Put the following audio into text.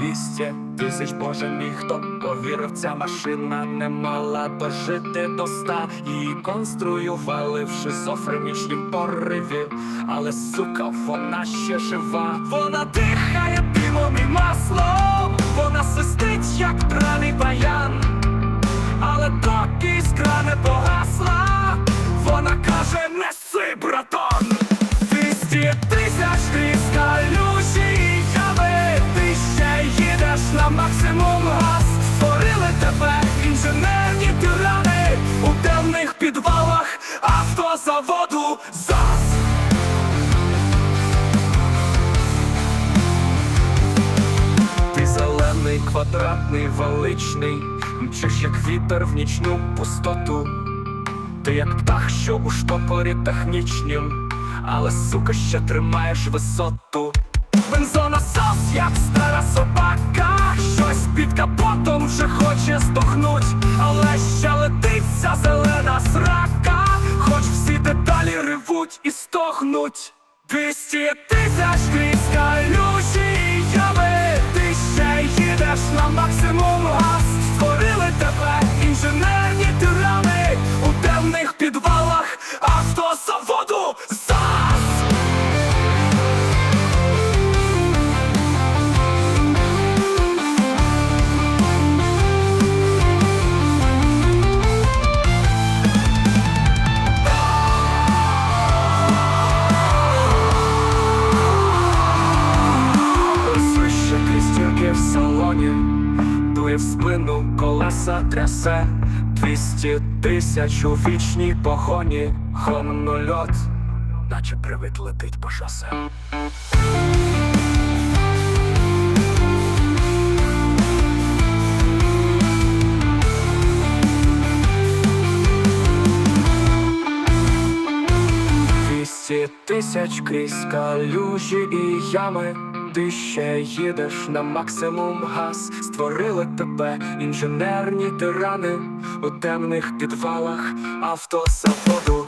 двісті тисяч, боже мій, хто повірив, ця машина не мала дожити до ста. Її конструювали в шизофренічнім пориві, але сука, вона ще жива, вона дихає димом і маслом, вона свистить, як драний баян. Але доки іскра не погасла, вона каже, неси, братан. Двісті тисяч крізь калюжі на максимум газ Створили тебе інженерні тирани У темних підвалах автозаводу ЗАЗ Ти зелений, квадратний, величний, мчиш як вітер в нічну пустоту. Ти як птах, що у штопорі технічнім, але сука ще тримаєш висоту. Бензонасос, як стара собака, щось під капотом вже хоче здохнуть, але ще летить ця зелена срака, хоч всі деталі ревуть і стохнуть. Двісті тисяч крізь калюжі в спину, колеса трясе, двісті тисяч у вічній погоні, хомнольот, наче привид летить по шосе. Двісті тисяч крізь калюжі і ями. Ти ще їдеш на максимум газ, створили тебе інженерні тирани у темних підвалах автозаводу.